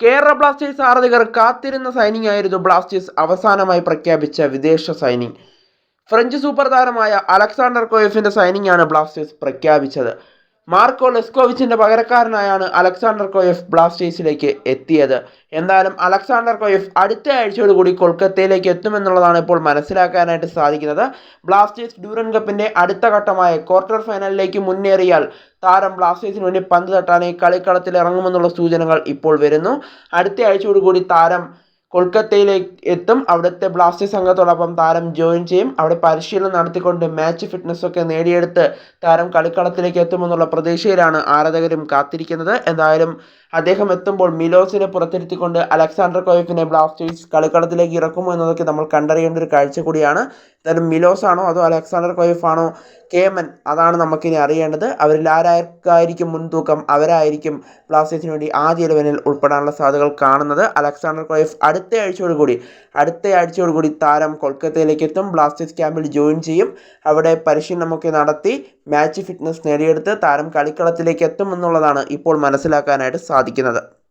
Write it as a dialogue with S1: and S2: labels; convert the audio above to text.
S1: Kerala Blasters ആരാധകർ കാത്തിരുന്ന signing ആയിരുന്നു ബ്ലാസ്റ്റേഴ്സ് അവസാനമായി പ്രഖ്യാപിച്ച വിദേശ സൈനിങ് ഫ്രഞ്ച് സൂപ്പർ താരമായ അലക്സാണ്ടർ കോയഫിന്റെ സൈനിങ് ആണ് ബ്ലാസ്റ്റേഴ്സ് പ്രഖ്യാപിച്ചത്. മാർക്കോ ലെസ്കോവിച്ചിന്റെ പകരക്കാരനായാണ് അലക്സാണ്ടർ കോയഫ് ബ്ലാസ്റ്റേഴ്സിലേക്ക് എത്തിയത്. എന്തായാലും അലക്സാണ്ടർ കോയഫ് അടുത്ത ആഴ്ചയോടുകൂടി കൊൽക്കത്തയിലേക്ക് എത്തുമെന്നുള്ളതാണ് ഇപ്പോൾ മനസ്സിലാക്കാനായിട്ട് സാധിക്കുന്നത്. ബ്ലാസ്റ്റേഴ്സ് ഡ്യൂറൻ കപ്പിന്റെ അടുത്ത ഘട്ടമായ ക്വാർട്ടർ ഫൈനലിലേക്ക് മുന്നേറിയാൽ താരം ബ്ലാസ്റ്റേഴ്സിന് വേണ്ടി പന്ത് തട്ടാനായി കളിക്കളത്തിൽ ഇറങ്ങുമെന്നുള്ള സൂചനകൾ ഇപ്പോൾ വരുന്നു. അടുത്ത ആഴ്ചയോടുകൂടി താരം കൊൽക്കത്തയിലേക്ക് എത്തും. അവിടുത്തെ ബ്ലാസ്റ്റേഴ്സ് സംഘത്തോടൊപ്പം താരം ജോയിൻ ചെയ്യും. അവിടെ പരിശീലനം നടത്തിക്കൊണ്ട് മാച്ച് ഫിറ്റ്നസ്സൊക്കെ നേടിയെടുത്ത് താരം കളിക്കളത്തിലേക്ക് എത്തുമെന്നുള്ള പ്രതീക്ഷയിലാണ് ആരാധകരും കാത്തിരിക്കുന്നത്. എന്തായാലും അദ്ദേഹം എത്തുമ്പോൾ മിലോസിനെ പുറത്തിരുത്തിക്കൊണ്ട് അലക്സാണ്ടർ കോയഫിനെ ബ്ലാസ്റ്റേഴ്സ് കളിക്കളത്തിലേക്ക് ഇറക്കുമോ എന്നതൊക്കെ നമ്മൾ കണ്ടറിയേണ്ട ഒരു കാഴ്ച കൂടിയാണ്. എന്തായാലും മിലോസ് ആണോ അതോ അലക്സാണ്ടർ കോയഫ് ആണോ കേമൻ അതാണ് നമുക്കിനി അറിയേണ്ടത്. അവരിൽ ആരായിരിക്കും മുൻതൂക്കം? അവരായിരിക്കും ബ്ലാസ്റ്റേഴ്സിന് വേണ്ടി ആദ്യ ഇലവനിൽ ഉൾപ്പെടാനുള്ള സാധ്യതകൾ കാണുന്നത്. അലക്സാണ്ടർ കോയഫ് അടുത്ത ആഴ്ചയോടുകൂടി അടുത്ത ആഴ്ചയോടുകൂടി താരം കൊൽക്കത്തയിലേക്ക് എത്തും. ബ്ലാസ്റ്റേഴ്സ് ക്യാമ്പിൽ ജോയിൻ ചെയ്യും. അവിടെ പരിശീലനമൊക്കെ നടത്തി മാച്ച് ഫിറ്റ്നസ് നേടിയെടുത്ത് താരം കളിക്കളത്തിലേക്ക് എത്തുമെന്നുള്ളതാണ് ഇപ്പോൾ മനസ്സിലാക്കാനായിട്ട് സാധിക്കുന്നത്